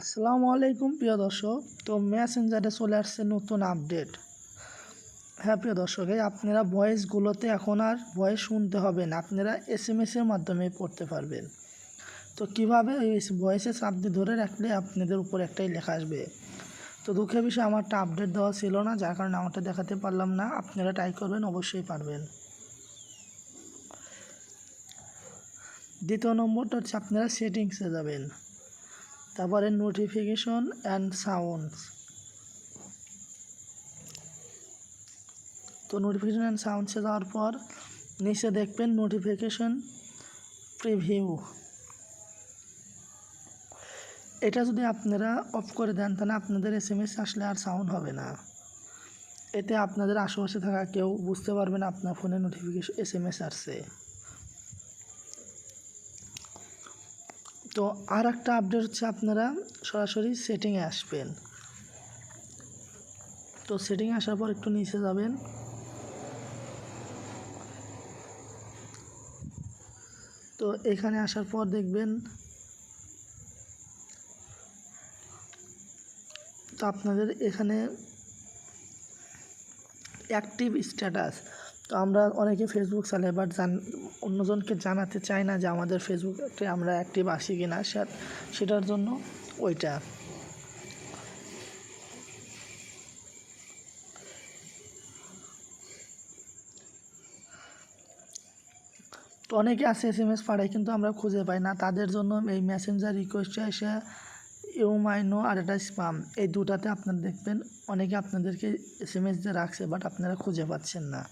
আসসালামু আলাইকুম প্রিয় দর্শক। তো মেসেঞ্জারে চলে আসছে নতুন আপডেট হ্যাঁ প্রিয় দর্শক, এই আপনারা ভয়েসগুলোতে এখন আর ভয়েস শুনতে হবে না। আপনারা এস এম এসের মাধ্যমে পড়তে পারবেন। তো কীভাবে ওই ভয়েসে চাপ দিয়ে ধরে রাখলে আপনাদের উপর একটাই লেখা আসবে? তো দুঃখের বিষয়ে, আমারটা আপডেট দেওয়া ছিল না, যার কারণে আমারটা দেখাতে পারলাম না। আপনারা ট্রাই করবেন, অবশ্যই পারবেন। দ্বিতীয় নম্বরটা হচ্ছে, আপনারা সেটিংসে যাবেন। তারপরে নোটিফিকেশন অ্যান্ড সাউন্ডস তো নোটিফিকেশন অ্যান্ড সাউন্ডসে যাওয়ার পর নিচে দেখবেন নোটিফিকেশন প্রিভিউ এটা যদি আপনারা অফ করে দেন, তাহলে আপনাদের এস এম এস আসলে আর সাউন্ড হবে না। এতে আপনাদের আশেপাশে থাকা কেউ বুঝতে পারবে না, আপনার ফোনে নোটিফিকেশন এস এম এস আসছে। তো আর একটা আপডেট হচ্ছে আপনারা সরাসরি সেটিংয়ে আসবেন। তো সেটিংয়ে আসার পর একটু নিচে যাবেন। তো এখানে আসার পর দেখবেন তো আপনাদের এখানে অ্যাক্টিভ স্ট্যাটাস তো আমরা অনেকে ফেসবুক চালাই বাট জান, অন্যজনকে জানাতে চাই না যে আমাদের ফেসবুকে আমরা অ্যাক্টিভ আসি কি না সেটার জন্য ওইটা। তো অনেকে আছে এস এম এস পাঠায় কিন্তু আমরা খুঁজে পাই না। তাদের জন্য এই মেসেঞ্জার রিকোয়েস্টে এসে ইউ মাইনো আর একটা স্পাম এই দুটাতে আপনারা দেখবেন, অনেকে আপনাদেরকে এস এম এস দিয়ে রাখছে বাট আপনারা খুঁজে পাচ্ছেন না।